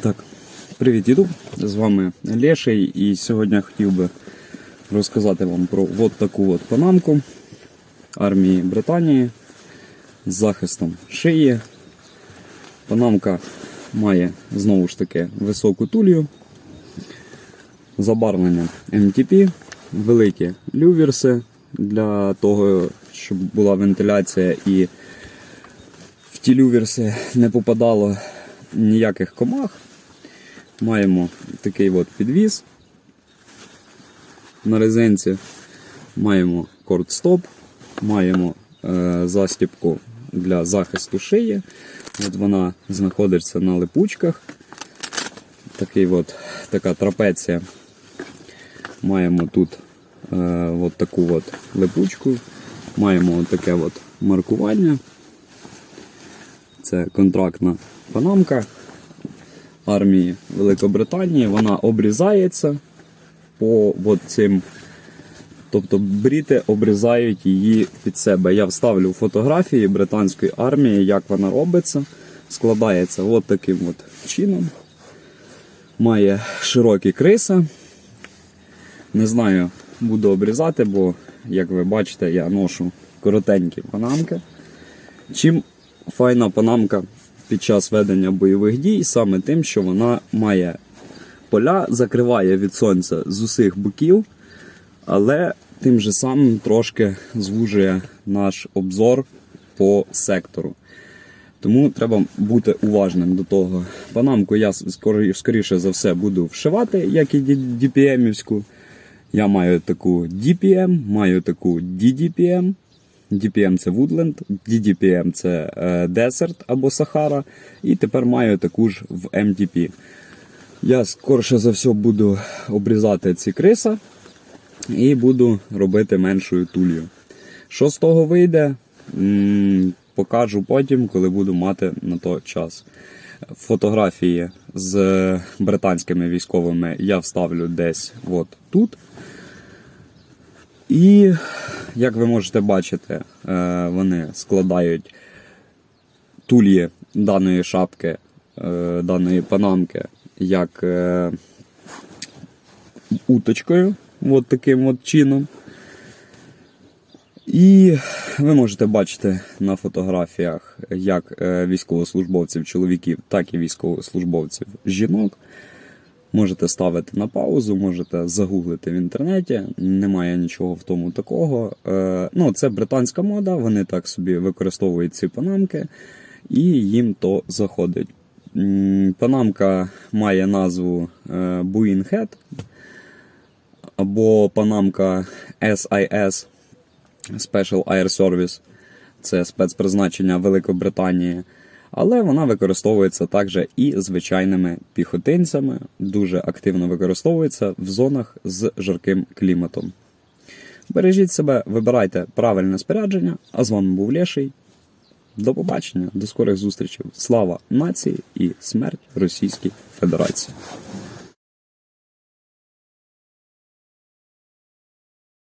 Так, привіт, Ютуб! З вами Леший і сьогодні я хотів би розказати вам про от таку от панамку армії Британії з захистом шиї. Панамка має знову ж таки високу тулью, забарвлення MTP, великі люверси для того, щоб була вентиляція і в ті люверси не попадало ніяких комах. Маємо такий от підвіз. На резинці маємо кордстоп, маємо е, застіпку для захисту шиї. От вона знаходиться на липучках. Такий от, така трапеція. Маємо тут е, от таку от липучку, маємо от таке от маркування. Це контрактна панамка армії Великобританії. Вона обрізається по от цим. Тобто бріти обрізають її під себе. Я вставлю фотографії британської армії, як вона робиться. Складається от таким от чином. Має широкі криса. Не знаю, буду обрізати, бо, як ви бачите, я ношу коротенькі панамки. Чим файна панамка під час ведення бойових дій, саме тим, що вона має поля, закриває від сонця з усіх боків, але тим же самим трошки звужує наш обзор по сектору. Тому треба бути уважним до того. Панамку я скоріше за все буду вшивати, як і DPM-івську. Я маю таку DPM, маю таку DDPM. DPM це Woodland, DDPM це е, Desert або Сахара. І тепер маю таку ж в MTP. Я скорше за все буду обрізати ці криса і буду робити меншою тулью. Що з того вийде, покажу потім, коли буду мати на то час. Фотографії з британськими військовими я вставлю десь от тут. І, як ви можете бачити, е, вони складають тульї даної шапки, е, даної панамки, як е, уточкою, от таким от чином. І ви можете бачити на фотографіях як військовослужбовців чоловіків, так і військовослужбовців жінок. Можете ставити на паузу, можете загуглити в інтернеті. Немає нічого в тому такого. Е, ну, це британська мода, вони так собі використовують ці панамки, і їм то заходить. Панамка має назву е, Boeing Head або панамка SIS Special Air Service. Це спецпризначення Великобританії. Але вона використовується також і звичайними піхотинцями. Дуже активно використовується в зонах з жарким кліматом. Бережіть себе, вибирайте правильне спорядження. А з вами був Леший. До побачення, до скорих зустрічей. Слава нації і смерть Російській Федерації.